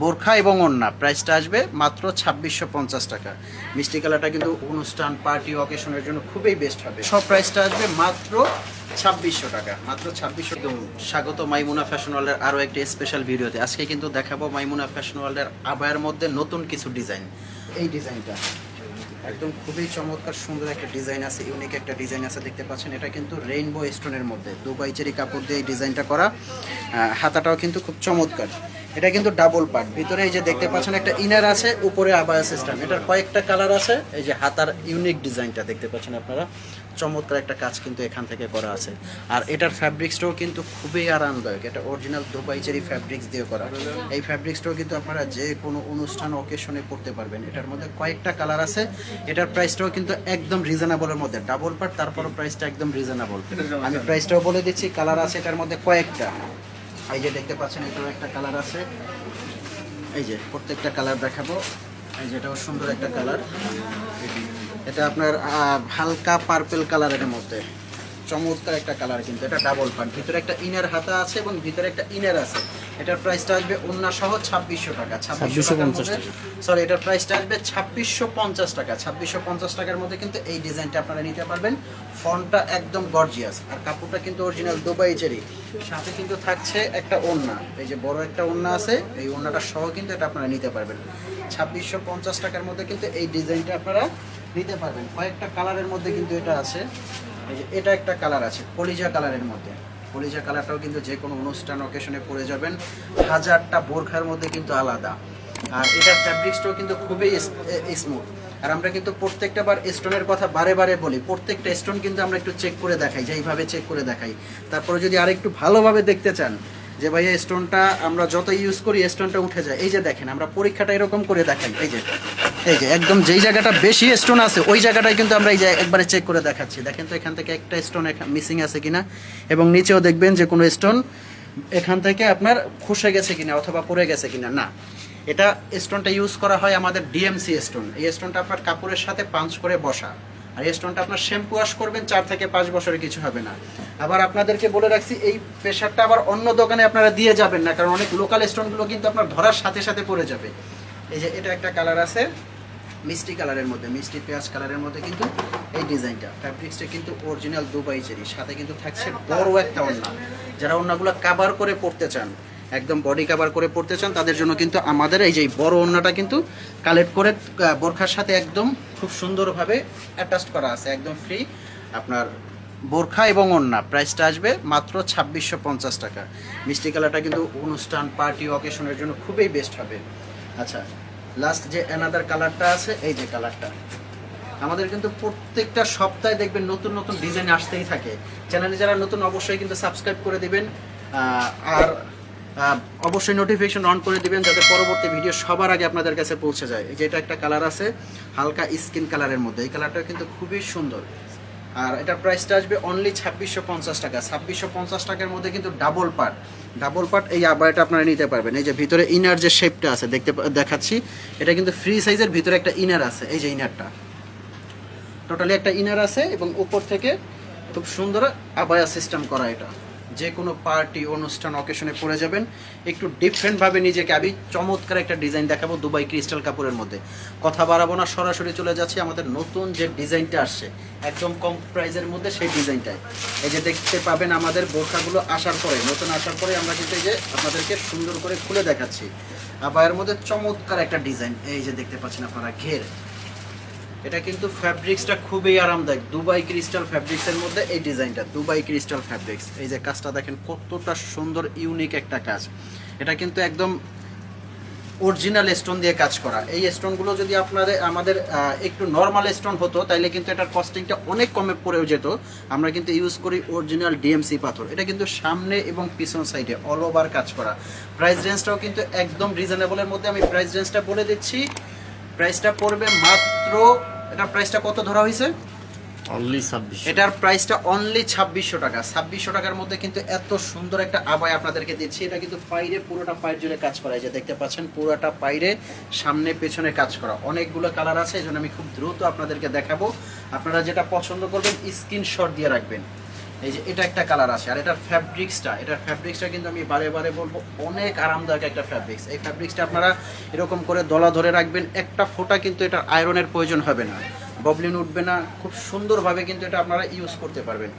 বোরখা এবং ওন্না প্রাইসটা আসবে মাত্র ছাব্বিশশো পঞ্চাশ টাকা। মিষ্টি কালারটা কিন্তু অনুষ্ঠান, পার্টি অকেশনের জন্য খুবই বেস্ট হবে। সব প্রাইসটা আসবে মাত্র ছাব্বিশশো টাকা। মাত্র ছাব্বিশশো স্বাগত মাইমুনা ফ্যাশন ওয়ার্ল্ডের আরও একটি স্পেশাল ভিডিওতে আজকে কিন্তু দেখাবো মাইমুনা ফ্যাশন ওয়ার্ল্ডের আবায়ের মধ্যে নতুন কিছু ডিজাইন এই ডিজাইনটা একদম খুবই চমৎকার, সুন্দর একটা ডিজাইন আছে ইউনিক একটা ডিজাইন আছে, দেখতে পাচ্ছেন? এটা কিন্তু রেইনবো স্টোনের মধ্যে। দুবাই চেরি কাপড় দিয়ে এই ডিজাইনটা করা। হাতাটাও কিন্তু খুব চমৎকার। এটা কিন্তু ডাবল পার্ট ভিতরে এই যে দেখতে পাচ্ছেন একটা ইনার আছে, উপরে আবায়া সিস্টেম এটার কয়েকটা কালার আছে, এই যে হাতার ইউনিক ডিজাইনটা দেখতে পাচ্ছেন আপনারা। চমৎকার একটা কাজ কিন্তু এখান থেকে করা আছে। আর এটার ফ্যাব্রিক্সটাও কিন্তু খুবই আরামদায়ক। এটা অরিজিনাল দুবাই ফ্যাব্রিক্স দিয়ে করা। এই ফ্যাব্রিক্সটাও কিন্তু আপনারা যে কোনো অনুষ্ঠান অকেশনে পড়তে পারবেন। এটার মধ্যে কয়েকটা কালার আছে। এটার প্রাইসটাও কিন্তু একদম রিজনেবলের মধ্যে। ডাবল পার্ট তারপরও প্রাইসটা একদম রিজনেবল আমি প্রাইসটাও বলে দিচ্ছি কালার আছে এটার মধ্যে কয়েকটা। এই যে দেখতে পাচ্ছেন এটাও একটা কালার আছে। এই যে প্রত্যেকটা কালার দেখাবো। এই যে এটাও সুন্দর একটা কালার এটা আপনার হালকা পার্পেল কালারের মধ্যে। চমৎকার একটা কালার কিন্তু এটা ডাবল পান ভিতরে একটা ইনার হাতা আছে এবং ভিতরে একটা ইনার আছে। এটার প্রাইসটা আসবে অন্য সহ ছাব্বিশশো টাকা। ছাব্বিশশো পঞ্চাশ সরি এটার প্রাইসটা আসবে ছাব্বিশশো পঞ্চাশ টাকা। ছাব্বিশশো পঞ্চাশ টাকার মধ্যে কিন্তু এই ডিজাইনটা আপনারা নিতে পারবেন। ফন্টটা একদম গর্জিয়াস আর কাপড়টা কিন্তু অরিজিনাল দুবাই চেরি সাথে কিন্তু থাকছে একটা ওড়না। এই যে বড় একটা ওড়না আছে এই ওড়নাটা সহ কিন্তু এটা আপনারা নিতে পারবেন। ছাব্বিশশো পঞ্চাশ টাকার মধ্যে কিন্তু এই ডিজাইনটা আপনারা নিতে পারবেন। কয়েকটা কালারের মধ্যে কিন্তু এটা আছে। যে এটা একটা কালার আছে, কলিজা কালারের মধ্যে। কলিজা কালারটাও কিন্তু যে কোনো অনুষ্ঠান অকেশনে পরে যাবেন। হাজারটা বোরখার মধ্যে কিন্তু আলাদা। আর এটার ফ্যাব্রিক্সটাও কিন্তু খুবই স্মুথ আর আমরা কিন্তু প্রত্যেকটা বার স্টোনের কথা বারে বারে বলি। প্রত্যেকটা স্টোন কিন্তু আমরা একটু চেক করে দেখাই যে এইভাবে চেক করে দেখাই। তারপরে যদি আরেকটু ভালোভাবে দেখতে চান যে ভাইয়া স্টোনটা আমরা যত ইউজ করি স্টোনটা উঠে যায়। এই যে দেখেন, আমরা পরীক্ষাটা এরকম করে দেখাই। এই যে এই যে, একদম যেই জায়গাটা বেশি স্টোন আছে, ওই জায়গাটাই কিন্তু আমরা এই যে একবারে চেক করে দেখাচ্ছি। দেখেন তো এখান থেকে একটা স্টোন মিসিং আছে কিনা, এবং নিচেও দেখবেন যে কোনো স্টোন এখান থেকে আপনার খসে গেছে কিনা, অথবা পড়ে গেছে কিনা। না, এটা স্টোনটা ইউজ করা হয় আমাদের ডিএমসি স্টোন এই স্টোনটা আপনার কাপড়ের সাথে পাঞ্চ করে বসা। আর এই স্টোনটা আপনার শ্যাম্পু ওয়াশ করবেন, চার থেকে পাঁচ বছরে কিছু হবে না। আবার আপনাদেরকে বলে রাখছি, এই প্রেশারটা আবার অন্য দোকানে আপনারা দিয়ে যাবেন না, কারণ অনেক লোকাল স্টোনগুলো কিন্তু আপনার ধরার সাথে সাথে পড়ে যাবে। এই যে এটা একটা কালার আছে, মিষ্টি কালারের মধ্যে, মিষ্টি পেঁয়াজ কালারের মধ্যে কিন্তু এই ডিজাইনটা। ফ্যাব্রিক্সটা কিন্তু অরিজিনাল দুবাই চেরি সাথে কিন্তু থাকছে বড় একটা ওড়না। যারা ওড়নাগুলো কাভার করে পড়তে চান একদম বডি কাভার করে পড়তে চান, তাদের জন্য কিন্তু আমাদের এই যে বড় ওড়নাটা কিন্তু কালেক্ট করে বোরখার সাথে একদম খুব সুন্দরভাবে অ্যাটাচ করা আছে, একদম ফ্রি আপনার বোরখা এবং ওড়না। প্রাইসটা আসবে মাত্র ছাব্বিশশো পঞ্চাশ টাকা। মিষ্টি কালারটা কিন্তু অনুষ্ঠান পার্টি অকেশনের জন্য খুবই বেস্ট হবে। আচ্ছা লাস্ট যে অ্যানাদার কালারটা আছে, এই যে কালারটা আমাদের কিন্তু প্রত্যেকটা সপ্তাহে দেখবেন নতুন নতুন ডিজাইন আসতেই থাকে। চ্যানেলে যারা নতুন, অবশ্যই কিন্তু সাবস্ক্রাইব করে দেবেন। আর অবশ্যই নোটিফিকেশন অন করে দিবেন যাতে পরবর্তী ভিডিও সবার আগে আপনাদের কাছে পৌঁছে যায়। যে এটা একটা কালার আছে, হালকা স্কিন কালারের মধ্যে। এই কালারটা কিন্তু খুবই সুন্দর। আর এটার প্রাইসটা আসবে অনলি ছাব্বিশশো পঞ্চাশ টাকা। ছাব্বিশশো পঞ্চাশ টাকার মধ্যে কিন্তু ডাবল পার্ট ডাবল পার্ট এই আবারটা আপনারা নিতে পারবেন। এই যে ভিতরে ইনার যে শেপটা আছে, দেখতে দেখাচ্ছি। এটা কিন্তু ফ্রি সাইজের ভিতরে একটা ইনার আছে, এই যে ইনারটা টোটালি একটা ইনার আছে এবং উপর থেকে খুব সুন্দর আবায়া সিস্টেম করা এটা। যে কোনো পার্টি, অনুষ্ঠান অকেশনে পরে যাবেন। একটু ডিফারেন্টভাবে নিজেকে। আমি চমৎকার একটা ডিজাইন দেখাবো দুবাই ক্রিস্টাল কাপড়ের মধ্যে। কথা বাড়াবো না, সরাসরি চলে যাচ্ছি আমাদের নতুন যে ডিজাইনটা আসছে, একদম কম প্রাইজের মধ্যে সেই ডিজাইনটাই এই যে দেখতে পাবেন আমাদের বোরখাগুলো আসার পরে, নতুন আসার পরে আমরা কিন্তু এই যে আপনাদেরকে সুন্দর করে খুলে দেখাচ্ছি। আবার এর মধ্যে চমৎকার একটা ডিজাইন এই যে দেখতে পাচ্ছেন আপনারা ঘের। এটা কিন্তু ফ্যাব্রিক্সটা খুবই আরামদায়ক। দুবাই ক্রিস্টাল ফ্যাব্রিক্সের মধ্যে এই ডিজাইনটা দুবাই ক্রিস্টাল ফ্যাব্রিক্স এই যে কাজটা দেখেন, কতটা সুন্দর ইউনিক একটা কাজ। এটা কিন্তু একদম অরিজিনাল স্টোন দিয়ে কাজ করা। এই স্টোনগুলো যদি আপনাদের, আমাদের একটু নর্মাল স্টোন হতো, তাইলে কিন্তু এটার কস্টিংটা অনেক কমে পড়েও যেত। আমরা কিন্তু ইউজ করি অরিজিনাল ডিএমসি পাথর। এটা কিন্তু সামনে এবং পিছন সাইডে অল ওভার কাজ করা। প্রাইস রেঞ্জটাও কিন্তু একদম রিজনেবলের মধ্যে আমি প্রাইস রেঞ্জটা বলে দিচ্ছি। প্রাইসটা পড়বে মাত্র এটার প্রাইসটা কত ধরা হয়েছে? অনলি ছাব্বিশ এটার প্রাইসটা অনলি ছাব্বিশশো টাকা। ছাব্বিশশো টাকার মধ্যে কিন্তু এত সুন্দর একটা আবায় আপনাদেরকে দিচ্ছি। এটা কিন্তু পাইরে পুরোটা পায়ের জুড়ে কাজ করা যে দেখতে পাচ্ছেন পুরোটা পাইরে সামনে পেছনে কাজ করা। অনেকগুলো কালার আছে এই আমি খুব দ্রুত আপনাদেরকে দেখাবো। আপনারা যেটা পছন্দ করবেন স্ক্রিনশট দিয়ে রাখবেন। এই যে এটা একটা কালার আছে, আর এটার ফ্যাব্রিক্সটা এটার ফ্যাব্রিক্সটা কিন্তু আমি বারে বারে বলব, অনেক আরামদায়ক একটা ফ্যাব্রিক্স এই ফ্যাব্রিক্সটা আপনারা এরকম করে দলা ধরে রাখবেন, একটা ফোঁটা কিন্তু এটা আয়রনের প্রয়োজন হবে না। ববলিন উঠবে না, খুব সুন্দরভাবে কিন্তু এটা আপনারা ইউজ করতে পারবেন।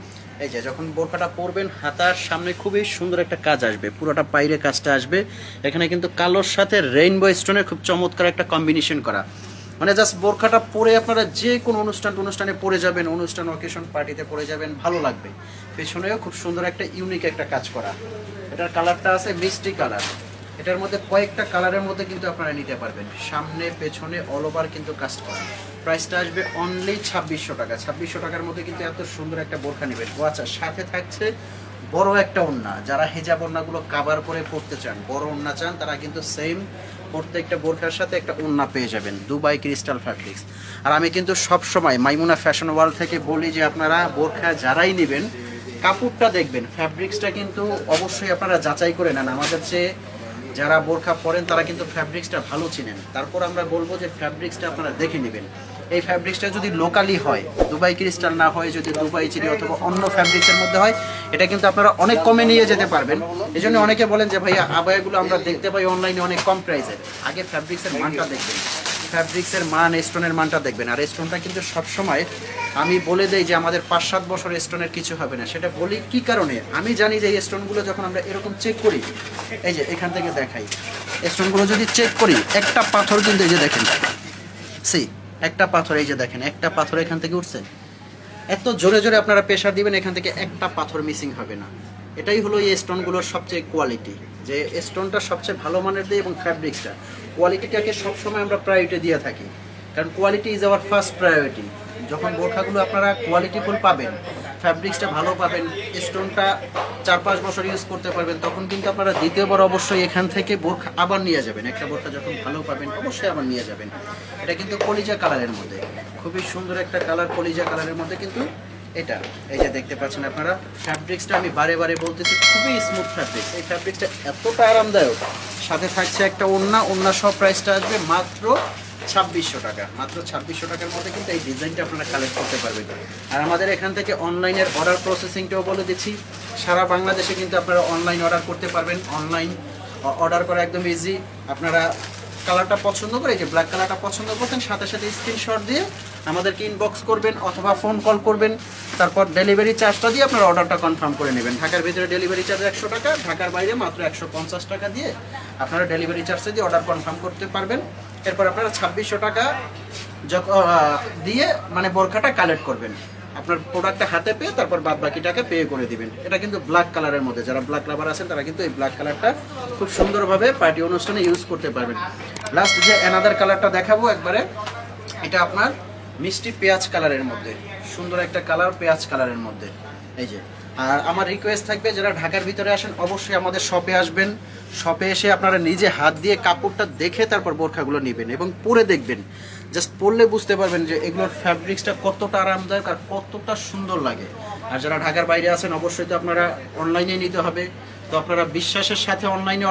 এই যে যখন বোরখাটা পরবেন, হাতার সামনে খুবই সুন্দর একটা কাজ আসবে, পুরোটা বাইরে কাজটা আসবে। এখানে কিন্তু কালোর সাথে রেইনবো স্টোনের খুব চমৎকার একটা কম্বিনেশন করা। মানে জাস্ট বোরখাটা পরে আপনারা যে কোনো অনুষ্ঠান অনুষ্ঠানে পরে যাবেন, অনুষ্ঠান অকেশন পার্টিতে পরে যাবেন, ভালো লাগবে। পেছনেও খুব সুন্দর একটা ইউনিক একটা কাজ করা। এটার কালারটা আছে মিষ্টি কালার এটার মধ্যে কয়েকটা কালারের মধ্যে কিন্তু আপনারা নিতে পারবেন। সামনে, পেছনে অল ওভার কিন্তু কাজ করা। প্রাইসটা আসবে অনলি ছাব্বিশশো টাকা। ছাব্বিশশো টাকার মধ্যে কিন্তু এত সুন্দর একটা বোরখা নেবেন। ও আচ্ছা সাথে থাকছে বড় একটা ওন্না যারা হেজাব ওন্নাগুলো কাভার করে পড়তে চান, বড় ওন্না চান, তারা কিন্তু সেম প্রত্যেকটা বোরখার সাথে একটা ওন্না পেয়ে যাবেন দুবাই ক্রিস্টাল ফ্যাব্রিক্স আর আমি কিন্তু সব সময় মাইমুনা ফ্যাশন ওয়ার্ল্ড থেকে বলি যে আপনারা বোরখা যারাই নেবেন, কাপড়টা দেখবেন। ফ্যাব্রিক্সটা কিন্তু অবশ্যই আপনারা যাচাই করে নেন। আমাদের চেয়ে যারা বোরখা পরেন, তারা কিন্তু ফ্যাব্রিক্সটা ভালো চিনেন। তারপর আমরা বলব যে ফ্যাব্রিক্সটা আপনারা দেখে নেবেন। এই ফ্যাব্রিক্সটা যদি লোকালি হয় দুবাই ক্রিস্টাল না হয়, যদি দুবাই চিনি অথবা অন্য ফ্যাব্রিক্সের মধ্যে হয়, এটা কিন্তু আপনারা অনেক কমে নিয়ে যেতে পারবেন। এই জন্য অনেকে বলেন যে, ভাইয়া, আবায়াগুলো আমরা দেখতে পাই অনলাইনে অনেক কম প্রাইসের আগে ফ্যাব্রিক্সের মানটা দেখবেন। ফ্যাব্রিক্সের মান স্টোনের মানটা দেখবেন। আর স্টোনটা কিন্তু সবসময় আমি বলে দেই যে, আমাদের পাঁচ সাত বছর স্টোনের কিছু হবে না। সেটা বলি কি কারণে? আমি জানি যে, এই স্টোনগুলো যখন আমরা এরকম চেক করি, এই যে এখান থেকে দেখাই স্টোনগুলো যদি চেক করি, একটা পাথর কিন্তু এই যে দেখেন সি একটা পাথর, এই যে দেখেন, একটা পাথর এখান থেকে উঠছে। এত জোরে জোরে আপনারা প্রেশার দিবেন, এখান থেকে একটা পাথর মিসিং হবে না। এটাই হলো এই স্টোনগুলোর সবচেয়ে কোয়ালিটি যে স্টোনটা সবচেয়ে ভালো মানের দেয় এবং ফ্যাব্রিক্সটা কোয়ালিটিটাকে সবসময় আমরা প্রায়োরিটি দিয়ে থাকি। কারণ quality is our first priority যখন বোরখাগুলো আপনারা কোয়ালিটিফুল পাবেন ফ্যাব্রিক্সটা ভালো পাবেন স্টোনটা চার পাঁচ বছর ইউজ করতে পারবেন, তখন কিন্তু আপনারা দ্বিতীয়বার অবশ্যই এখান থেকে বোরখা আবার নিয়ে যাবেন। একটা বোরখা যখন ভালো পাবেন, অবশ্যই আবার নিয়ে যাবেন। এটা কিন্তু কলিজা কালারের মধ্যে। খুবই সুন্দর একটা কালার, কলিজা কালারের মধ্যে কিন্তু এটা। এই যে দেখতে পাচ্ছেন আপনারা ফ্যাব্রিক্সটা আমি বারে বারে বলতেছি, খুবই স্মুথ ফ্যাব্রিক্স এই ফ্যাব্রিক্সটা এতটা আরামদায়ক। সাথে থাকছে একটা ওন্না ওন্না সব প্রাইসটা আসবে মাত্র ছাব্বিশশো টাকা। মাত্র ছাব্বিশশো টাকার মধ্যে কিন্তু এই ডিজাইনটা আপনারা কালেক্ট করতে পারবেন। আর আমাদের এখান থেকে অনলাইনের অর্ডার প্রসেসিংটাও বলে দিচ্ছি। সারা বাংলাদেশে কিন্তু আপনারা অনলাইন অর্ডার করতে পারবেন। অনলাইন অর্ডার করা একদম ইজি আপনারা কালারটা পছন্দ করে যে ব্ল্যাক কালারটা পছন্দ করতেন সাথে সাথে স্ক্রিনশট দিয়ে আমাদেরকে ইনবক্স করবেন অথবা ফোন কল করবেন। তারপর ডেলিভারি চার্জটা দিয়ে আপনারা অর্ডারটা কনফার্ম করে নেবেন। ঢাকার ভিতরে ডেলিভারি চার্জ একশো টাকা, ঢাকার বাইরে মাত্র একশো পঞ্চাশ টাকা দিয়ে আপনারা ডেলিভারি চার্জটা দিয়ে অর্ডার কনফার্ম করতে পারবেন। এরপর আপনারা ছাব্বিশশো টাকা দিয়ে মানে বোরখাটা কালেক্ট করবেন। আপনার প্রোডাক্টটা হাতে পেয়ে তারপর বাদ বাকি টাকা পে করে দিবেন। এটা কিন্তু ব্ল্যাক কালারের মধ্যে। যারা ব্ল্যাক লাভার আছেন, তারা কিন্তু এই ব্ল্যাক কালারটা খুব সুন্দরভাবে পার্টি অনুষ্ঠানে ইউজ করতে পারবেন। লাস্ট যে অ্যানাদার কালারটা দেখাবো একবারে, এটা আপনার মিষ্টি পেঁয়াজ কালারের মধ্যে। সুন্দর একটা কালার পেঁয়াজ কালারের মধ্যে। এই যে। আর আমার রিকোয়েস্ট থাকবে, যারা ঢাকার ভিতরে আসেন, অবশ্যই আমাদের শপে আসবেন। শপে এসে আপনারা নিজে হাত দিয়ে কাপড়টা দেখে তারপর বোরখাগুলো নেবেন এবং পরে দেখবেন। জাস্ট পরলে বুঝতে পারবেন যে এগুলোর ফ্যাব্রিক্সটা কতটা আরামদায়ক আর কতটা সুন্দর লাগে। আর যারা ঢাকার বাইরে আছেন, অবশ্যই তো আপনারা অনলাইনে নিতে হবে। তো আপনারা বিশ্বাসের সাথে অনলাইনে